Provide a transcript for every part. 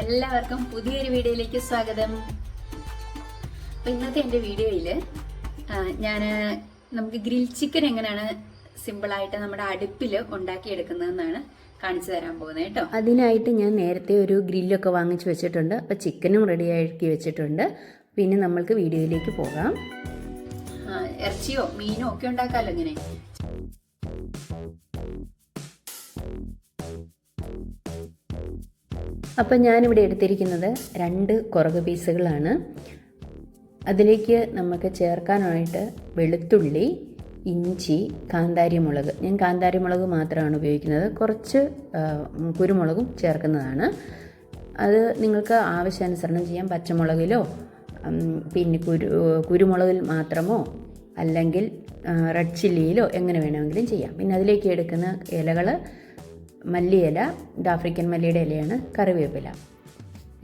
എല്ലാവർക്കും പുതിയൊരു വീഡിയോയിലേക്ക് സ്വാഗതം. അപ്പോൾ ഇന്നത്തെ എന്റെ വീഡിയോയിൽ ഞാൻ നമുക്ക് ഗ്രിൽ ചിക്കൻ എങ്ങനെയാണ് സിമ്പിളായിട്ട് നമ്മുടെ അടുപ്പിൽ ഉണ്ടാക്കിയെടുക്കുന്നതെന്നാണ് കാണിച്ചു തരാൻ പോകുന്നത് കേട്ടോ. അതിനായിട്ട് ഞാൻ നേരത്തെ ഒരു ഗ്രില്ലൊക്കെ വാങ്ങിച്ചു വെച്ചിട്ടുണ്ട്. അപ്പോൾ ചിക്കനും റെഡിയാക്കി വെച്ചിട്ടുണ്ട്. പിന്നെ നമ്മൾക്ക് വീഡിയോയിലേക്ക് പോകാം. ഇറച്ചിയോ മീനോ ഒക്കെ ഉണ്ടാക്കാമല്ലോ ഇങ്ങനെ? അപ്പോൾ ഞാനിവിടെ എടുത്തിരിക്കുന്നത് രണ്ട് കുറക് പീസുകളാണ്. അതിലേക്ക് നമുക്ക് ചേർക്കാനായിട്ട് വെളുത്തുള്ളി ഇഞ്ചി കാന്താരി മുളക് ഞാൻ കാന്താരി മുളക് മാത്രമാണ് ഉപയോഗിക്കുന്നത്. കുറച്ച് കുരുമുളകും ചേർക്കുന്നതാണ്. അത് നിങ്ങൾക്ക് ആവശ്യാനുസരണം ചെയ്യാം. പച്ചമുളകിലോ പിന്നെ കുരു കുരുമുളകിൽ മാത്രമോ അല്ലെങ്കിൽ റെഡ് ചില്ലിയിലോ എങ്ങനെ വേണമെങ്കിലും ചെയ്യാം. പിന്നെ അതിലേക്ക് എടുക്കുന്ന ഇലകൾ മല്ലിയില ഇത് ആഫ്രിക്കൻ മല്ലിയുടെ ഇലയാണ് കറിവേപ്പില.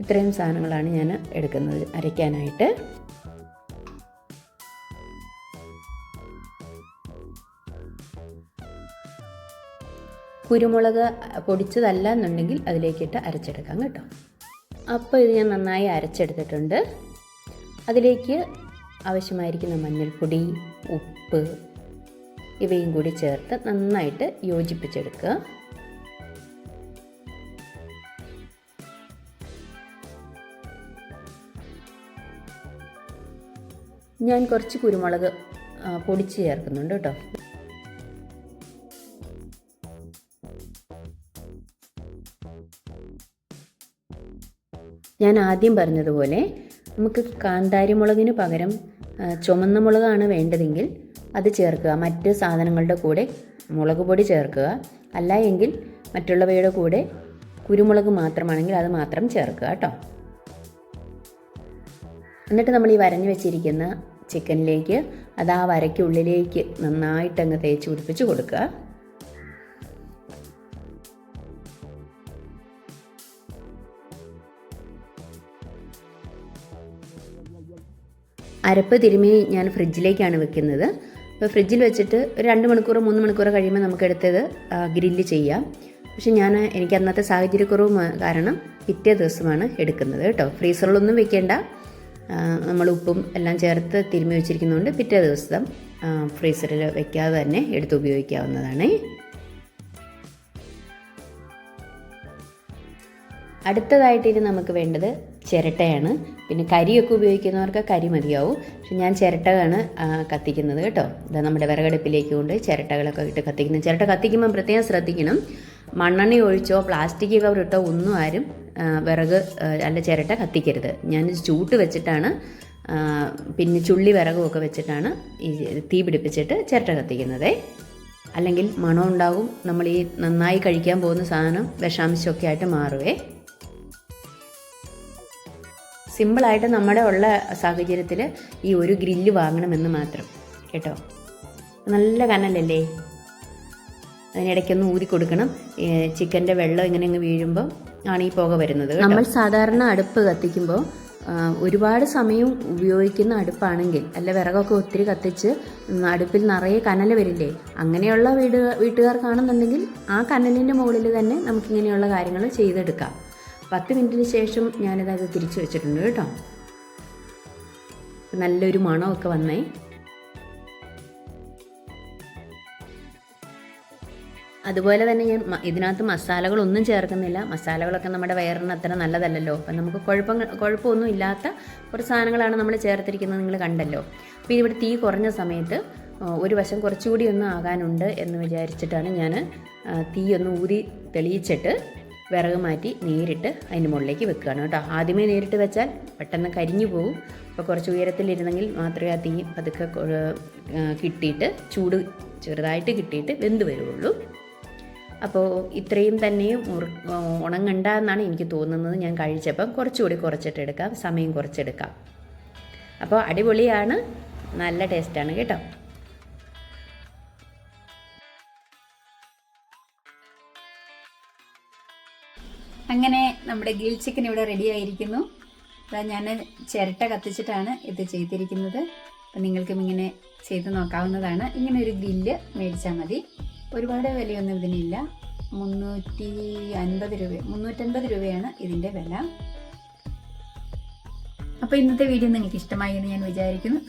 ഇത്രയും സാധനങ്ങളാണ് ഞാൻ എടുക്കുന്നത് അരയ്ക്കാനായിട്ട്. കുരുമുളക് പൊടിച്ചതല്ല എന്നുണ്ടെങ്കിൽ അതിലേക്കിട്ട് അരച്ചെടുക്കാം കേട്ടോ. അപ്പോൾ ഇത് ഞാൻ നന്നായി അരച്ചെടുത്തിട്ടുണ്ട്. അതിലേക്ക് ആവശ്യമായിരിക്കുന്ന മഞ്ഞൾപ്പൊടി ഉപ്പ് ഇവയും കൂടി ചേർത്ത് നന്നായിട്ട് യോജിപ്പിച്ചെടുക്കുക. ഞാൻ കുറച്ച് കുരുമുളക് പൊടിച്ച് ചേർക്കുന്നുണ്ട് കേട്ടോ. ഞാൻ ആദ്യം പറഞ്ഞതുപോലെ നമുക്ക് കാന്താരി മുളകിന് പകരം ചുമന്ന മുളകാണ് വേണ്ടതെങ്കിൽ അത് ചേർക്കുക. മറ്റ് സാധനങ്ങളുടെ കൂടെ മുളക് പൊടി ചേർക്കുക. അല്ല എങ്കിൽ മറ്റുള്ളവയുടെ കൂടെ കുരുമുളക് മാത്രമാണെങ്കിൽ അത് മാത്രം ചേർക്കുക കേട്ടോ. എന്നിട്ട് നമ്മൾ ഈ വരഞ്ഞു വെച്ചിരിക്കുന്ന ചിക്കനിലേക്ക് അത് ആ വരയ്ക്കുള്ളിലേക്ക് നന്നായിട്ടങ്ങ് തേച്ച് പിടിപ്പിച്ച് കൊടുക്കുക. അരപ്പ് തിരുമി ഞാൻ ഫ്രിഡ്ജിലേക്കാണ് വെക്കുന്നത്. ഫ്രിഡ്ജിൽ വെച്ചിട്ട് രണ്ട് മണിക്കൂർ മൂന്ന് മണിക്കൂർ കഴിയുമ്പോൾ നമുക്ക് നമുക്കെടുത്തത് ഗ്രില്ല് ചെയ്യാം. പക്ഷെ ഞാൻ എനിക്ക് അന്നത്തെ സാഹചര്യക്കുറവ് കാരണം പിറ്റേ ദിവസമാണ് എടുക്കുന്നത് കേട്ടോ. ഫ്രീസറിലൊന്നും വെക്കേണ്ട. നമ്മൾ ഉപ്പും എല്ലാം ചേർത്ത് തിരുമ്മി വെച്ചിരിക്കുന്നതുകൊണ്ട് പിറ്റേ ദിവസം ഫ്രീസറിൽ വെക്കാതെ തന്നെ എടുത്ത് ഉപയോഗിക്കാവുന്നതാണ്. അടുത്തതായിട്ട് ഇനി നമുക്ക് വേണ്ടത് ചിരട്ടയാണ്. പിന്നെ കരിയൊക്കെ ഉപയോഗിക്കുന്നവർക്ക് കരി മതിയാവും. പക്ഷെ ഞാൻ ചിരട്ടയാണ് കത്തിക്കുന്നത് കേട്ടോ. ഇത് നമ്മുടെ വിറകടുപ്പിലേക്ക് കൊണ്ട് ചിരട്ടകളൊക്കെ ഇട്ട് കത്തിക്കുന്നത് ചിരട്ട കത്തിക്കുമ്പോൾ പ്രത്യേകം ശ്രദ്ധിക്കണം. മണ്ണെണ്ണ ഒഴിച്ചോ പ്ലാസ്റ്റിക് കവറിട്ടോ ഒന്നും ആരും വിറക് അല്ല ചിരട്ട കത്തിക്കരുത്. ഞാൻ ചൂട്ട് വെച്ചിട്ടാണ് പിന്നെ ചുള്ളി വിറകും ഒക്കെ വെച്ചിട്ടാണ് ഈ തീ പിടിപ്പിച്ചിട്ട് ചിരട്ട കത്തിക്കുന്നത്. അല്ലെങ്കിൽ മണം ഉണ്ടാകും നമ്മൾ ഈ നന്നായി കഴിക്കാൻ പോകുന്ന സാധനം വിഷാംശമൊക്കെ ആയിട്ട് മാറുവേ. സിമ്പിളായിട്ട് നമ്മുടെ ഉള്ള സാഹചര്യത്തിൽ ഈ ഒരു ഗ്രില്ല് വാങ്ങണമെന്ന് മാത്രം. കേട്ടോ? നല്ല കനലല്ലേ? അതിനിടയ്ക്കൊന്ന് ഊതി കൊടുക്കണം. ചിക്കന്റെ വെള്ളം ഇങ്ങനെ അങ്ങ് വീഴുമ്പോൾ ആണ് ഈ പുക വരുന്നത് നമ്മൾ സാധാരണ അടുപ്പ് കത്തിക്കുമ്പോൾ ഒരുപാട് സമയം ഉപയോഗിക്കുന്ന അടുപ്പാണെങ്കിൽ അല്ല വിറകൊക്കെ ഒത്തിരി കത്തിച്ച് അടുപ്പിൽ നിറയെ കനൽ വരില്ലേ അങ്ങനെയുള്ള വീട് വീട്ടുകാർക്കാണെന്നുണ്ടെങ്കിൽ ആ കനലിന്റെ മുകളിൽ തന്നെ നമുക്കിങ്ങനെയുള്ള കാര്യങ്ങൾ ചെയ്തെടുക്കാം. പത്ത് മിനിറ്റിന് ശേഷം ഞാനിതത് തിരിച്ചു വെച്ചിട്ടുണ്ട് കേട്ടോ. നല്ലൊരു മണമൊക്കെ വന്നേ. അതുപോലെ തന്നെ ഞാൻ ഇതിനകത്ത് മസാലകളൊന്നും ചേർക്കുന്നില്ല. മസാലകളൊക്കെ നമ്മുടെ വയറിന് അത്ര നല്ലതല്ലല്ലോ. അപ്പം നമുക്ക് കുഴപ്പം കുഴപ്പമൊന്നും ഇല്ലാത്ത കുറച്ച് സാധനങ്ങളാണ് നമ്മൾ ചേർത്തിരിക്കുന്നത് നിങ്ങൾ കണ്ടല്ലോ. അപ്പോൾ ഇതിവിടെ തീ കുറഞ്ഞ സമയത്ത് ഒരു വശം കുറച്ചുകൂടി ഒന്ന് ആകാനുണ്ട് എന്ന് വിചാരിച്ചിട്ടാണ് ഞാൻ തീ ഒന്ന് ഊതി തെളിയിച്ചിട്ട് വിറക് മാറ്റി നേരിട്ട് അതിന് മുകളിലേക്ക് വെക്കുകയാണ് കേട്ടോ. ആദ്യമേ നേരിട്ട് വെച്ചാൽ പെട്ടെന്ന് കരിഞ്ഞു പോകും അപ്പോൾ കുറച്ച് ഉയരത്തിലിരുന്നെങ്കിൽ മാത്രമേ ആ തീ പതുക്കെ കിട്ടിയിട്ട് ചൂട് ചെറുതായിട്ട് കിട്ടിയിട്ട് വെന്ത് വരുള്ളൂ. അപ്പോൾ ഇത്രയും തന്നെ ഉണങ്ങണ്ട എന്നാണ് എനിക്ക് തോന്നുന്നത് ഞാൻ കഴിച്ചപ്പം. കുറച്ചുകൂടി കുറച്ചിട്ടെടുക്കാം സമയം കുറച്ചെടുക്കാം. അപ്പോൾ അടിപൊളിയാണ്. നല്ല ടേസ്റ്റാണ് കേട്ടോ. അങ്ങനെ നമ്മുടെ ഗ്രിൽ ചിക്കൻ ഇവിടെ റെഡി ആയിരിക്കുന്നു. അതാ ഞാൻ ചിരട്ട കത്തിച്ചിട്ടാണ് ഇത് ചെയ്തിരിക്കുന്നത്. അപ്പം നിങ്ങൾക്കും ഇങ്ങനെ ചെയ്ത് നോക്കാവുന്നതാണ്. ഇങ്ങനെ ഒരു ഗ്രില്ല് മേടിച്ചാൽ മതി. ഒരുപാട് വിലയൊന്നും ഇതിനില്ല. മുന്നൂറ്റി അൻപത് രൂപ മുന്നൂറ്റൻപത് രൂപയാണ് ഇതിന്റെ വില. അപ്പോൾ ഇന്നത്തെ വീഡിയോ നിങ്ങൾക്ക് ഇഷ്ടമായി എന്ന് ഞാൻ വിചാരിക്കുന്നു.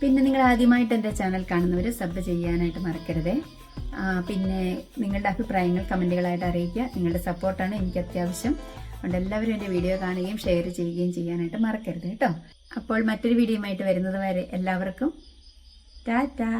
പിന്നെ നിങ്ങൾ ആദ്യമായിട്ട് എന്റെ ചാനൽ കാണുന്നവർ സബ് ചെയ്യാനായിട്ട് മറക്കരുതേ. പിന്നെ നിങ്ങളുടെ അഭിപ്രായങ്ങൾ കമന്റുകളായിട്ട് അറിയിക്കുക. നിങ്ങളുടെ സപ്പോർട്ടാണ് എനിക്ക് അത്യാവശ്യം. അതുകൊണ്ട് എല്ലാവരും എന്റെ വീഡിയോ കാണുകയും ഷെയർ ചെയ്യുകയും ചെയ്യാനായിട്ട് മറക്കരുത് കേട്ടോ. അപ്പോൾ മറ്റൊരു വീഡിയോയുമായിട്ട് വരുന്നത് വരെ എല്ലാവർക്കും ടാറ്റാ.